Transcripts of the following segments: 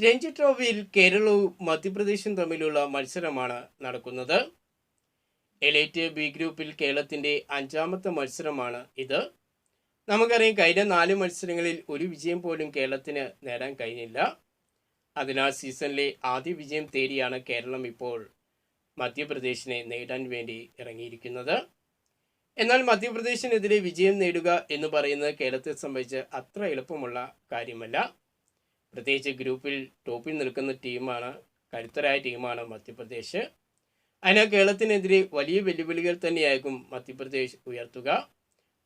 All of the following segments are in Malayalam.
രഞ്ജി ട്രോഫിയിൽ കേരളവും മധ്യപ്രദേശും തമ്മിലുള്ള മത്സരമാണ് നടക്കുന്നത്. എലൈറ്റ് ബി ഗ്രൂപ്പിൽ കേരളത്തിന്റെ അഞ്ചാമത്തെ മത്സരമാണ് ഇത്. നമുക്കറിയാം കഴിഞ്ഞ നാല് മത്സരങ്ങളിൽ ഒരു വിജയം പോലും കേരളത്തിന് നേടാൻ കഴിഞ്ഞില്ല. അതിനാൽ സീസണിലെ ആദ്യ വിജയം തേടിയാണ് കേരളം ഇപ്പോൾ മധ്യപ്രദേശിനെ നേടാൻ വേണ്ടി ഇറങ്ങിയിരിക്കുന്നത്. എന്നാൽ മധ്യപ്രദേശിനെതിരെ വിജയം നേടുക എന്ന് പറയുന്നത് കേരളത്തെ സംബന്ധിച്ച് അത്ര എളുപ്പമുള്ള കാര്യമല്ല. പ്രത്യേകിച്ച് ഗ്രൂപ്പിൽ ടോപ്പിൽ നിൽക്കുന്ന ടീമാണ് കരുത്തരായ ടീമാണ് മധ്യപ്രദേശ്. അതിനാൽ കേരളത്തിനെതിരെ വലിയ വെല്ലുവിളികൾ തന്നെയായിരിക്കും മധ്യപ്രദേശ് ഉയർത്തുക.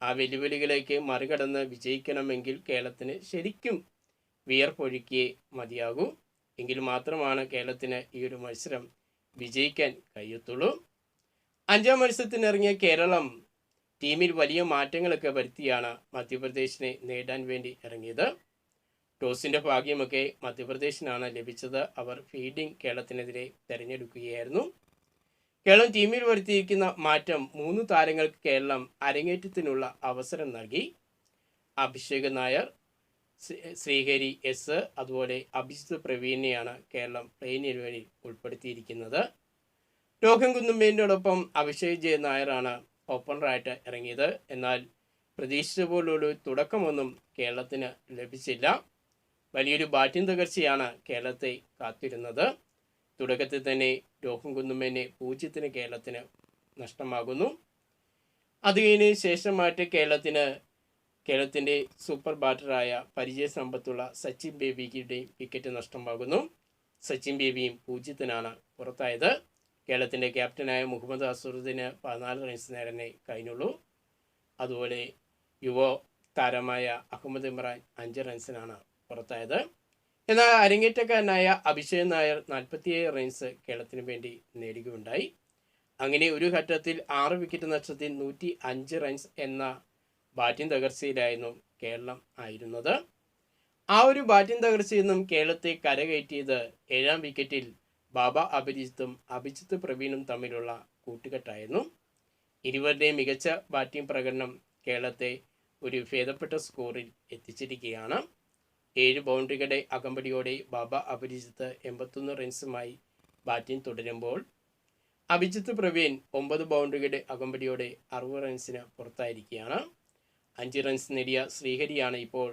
ആ വെല്ലുവിളികളേക്ക് മറികടന്ന് വിജയിക്കണമെങ്കിൽ കേരളത്തിന് ശരിക്കും വിയർപ്പൊഴുക്കിയേ മതിയാകൂ. എങ്കിൽ മാത്രമാണ് കേരളത്തിന് ഈ ഒരു മത്സരം വിജയിക്കാൻ കഴിയത്തുള്ളൂ. അഞ്ചാം മത്സരത്തിനിറങ്ങിയ കേരളം ടീമിൽ വലിയ മാറ്റങ്ങളൊക്കെ വരുത്തിയാണ് മധ്യപ്രദേശിനെ നേടാൻ വേണ്ടി ഇറങ്ങിയത്. ടോസിന്റെ ഭാഗ്യമൊക്കെ മധ്യപ്രദേശിനാണ് ലഭിച്ചത്. അവർ ഫീൽഡിംഗ് കേരളത്തിനെതിരെ തെരഞ്ഞെടുക്കുകയായിരുന്നു. കേരളം ടീമിൽ വരുത്തിയിരിക്കുന്ന മാറ്റം മൂന്ന് താരങ്ങൾക്ക് കേരളം അരങ്ങേറ്റത്തിനുള്ള അവസരം നൽകി. അഭിഷേക് നായർ ശ്രീഹരി എസ് അതുപോലെ അഭിജിത്ത് പ്രവീണിനെയാണ് കേരളം പ്ലെയിനിൽ വഴി ഉൾപ്പെടുത്തിയിരിക്കുന്നത്. രോഹൻ കുന്നുമ്പേനോടൊപ്പം അഭിഷേക് ജയ നായറാണ് ഓപ്പണറായിട്ട് ഇറങ്ങിയത്. എന്നാൽ പ്രതീക്ഷിച്ച പോലുള്ള തുടക്കമൊന്നും കേരളത്തിന് ലഭിച്ചില്ല. വലിയൊരു ബാറ്റിംഗ് തകർച്ചയാണ് കേരളത്തെ കാത്തിരുന്നത്. തുടക്കത്തിൽ തന്നെ രോഹൻ കുന്നുമേനെ പൂജ്യത്തിന് കേരളത്തിന് നഷ്ടമാകുന്നു. അത് കഴിഞ്ഞ് ശേഷമായിട്ട് കേരളത്തിന് കേരളത്തിന്റെ സൂപ്പർ ബാറ്ററായ പരിചയ സമ്പത്തുള്ള സച്ചിൻ ബേബിയുടെയും വിക്കറ്റ് നഷ്ടമാകുന്നു. സച്ചിൻ ബേബിയും പൂജ്യത്തിനാണ് പുറത്തായത്. കേരളത്തിന്റെ ക്യാപ്റ്റനായ മുഹമ്മദ് അസറുദ്ദീന് പതിനാല് റൺസ് നേരനെ കഴിഞ്ഞുള്ളൂ. അതുപോലെ യുവ താരമായ അഹമ്മദ് ഇമ്രാൻ അഞ്ച് റൺസിനാണ് പുറത്തായത്. എന്നാൽ അരങ്ങേറ്റക്കാരനായ അഭിഷേക് നായർ നാൽപ്പത്തിയേഴ് റൺസ് കേരളത്തിന് വേണ്ടി നേടുകയുണ്ടായി. അങ്ങനെ ഒരു ഘട്ടത്തിൽ ആറ് വിക്കറ്റ് നഷ്ടത്തിൽ നൂറ്റി അഞ്ച് റൺസ് എന്ന ബാറ്റിംഗ് തകർച്ചയിലായിരുന്നു കേരളം ആയിരുന്നത്. ആ ഒരു ബാറ്റിംഗ് തകർച്ചയിൽ നിന്നും കേരളത്തെ കരകയറ്റിയത് ഏഴാം വിക്കറ്റിൽ ബാബ അഭിജിത്തും അഭിജിത്ത് പ്രവീണും തമ്മിലുള്ള കൂട്ടുകെട്ടായിരുന്നു. ഇരുവരുടെയും മികച്ച ബാറ്റിംഗ് പ്രകടനം കേരളത്തെ ഒരു ഭേദപ്പെട്ട സ്കോറിൽ എത്തിച്ചിരിക്കുകയാണ്. ഏഴ് ബൗണ്ടറികളുടെ അകമ്പടിയോടെ ബാബ അഭിജിത്ത് എൺപത്തൊന്ന് റൺസുമായി ബാറ്റിംഗ് തുടരുമ്പോൾ അഭിജിത്ത് പ്രവീൺ ഒമ്പത് ബൗണ്ടറികളുടെ അകമ്പടിയോടെ അറുപത് റൺസിന് പുറത്തായിരിക്കുകയാണ്. അഞ്ച് റൺസ് നേടിയ ശ്രീഹരിയാണ് ഇപ്പോൾ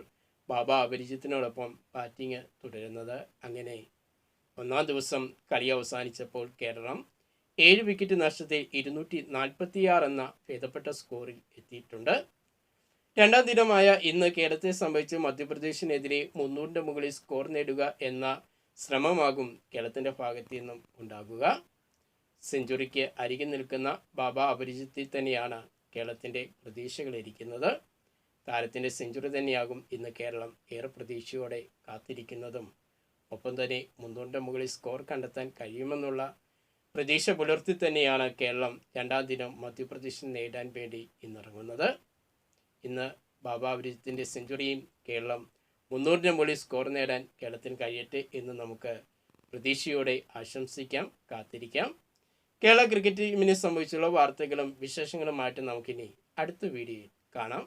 ബാബ അഭിജിത്തിനോടൊപ്പം ബാറ്റിംഗ് തുടരുന്നത്. അങ്ങനെ ഒന്നാം ദിവസം കളി അവസാനിച്ചപ്പോൾ കേരളം ഏഴ് വിക്കറ്റ് നഷ്ടത്തിൽ ഇരുന്നൂറ്റി നാൽപ്പത്തിയാറ് എന്ന ഭേദപ്പെട്ട സ്കോറിൽ എത്തിയിട്ടുണ്ട്. രണ്ടാം ദിനമായ ഇന്ന് കേരളത്തെ സംബന്ധിച്ച് മധ്യപ്രദേശിനെതിരെ മുന്നൂറിന്റെ മുകളിൽ സ്കോർ നേടുക എന്ന ശ്രമമാകും കേരളത്തിന്റെ ഭാഗത്തു നിന്നും ഉണ്ടാകുക. സെഞ്ചുറിക്ക് അരികിൽ നിൽക്കുന്ന ബാബ അപരിജിത്തിൽ തന്നെയാണ് കേരളത്തിന്റെ പ്രതീക്ഷകളിരിക്കുന്നത് താരത്തിന്റെ സെഞ്ചുറി തന്നെയാകും ഇന്ന് കേരളം ഏറെ പ്രതീക്ഷയോടെ കാത്തിരിക്കുന്നതും. ഒപ്പം തന്നെ മുന്നൂറിന്റെ മുകളിൽ സ്കോർ കണ്ടെത്താൻ കഴിയുമെന്നുള്ള പ്രതീക്ഷ പുലർത്തി തന്നെയാണ് കേരളം രണ്ടാം ദിനം മധ്യപ്രദേശിൽ നേടാൻ വേണ്ടി ഇന്നിറങ്ങുന്നത്. ഇന്ന് ബാബാ അഭിജിത്തിന്റെ സെഞ്ചുറിയും കേരളം മുന്നൂറിന് മുകളിൽ സ്കോർ നേടാൻ കേരളത്തിന് കഴിയട്ടെ എന്ന് നമുക്ക് പ്രതീക്ഷയോടെ ആശംസിക്കാം കാത്തിരിക്കാം. കേരള ക്രിക്കറ്റ് ടീമിനെ സംബന്ധിച്ചുള്ള വാർത്തകളും വിശേഷങ്ങളുമായിട്ട് നമുക്കിനി അടുത്ത വീഡിയോയിൽ കാണാം.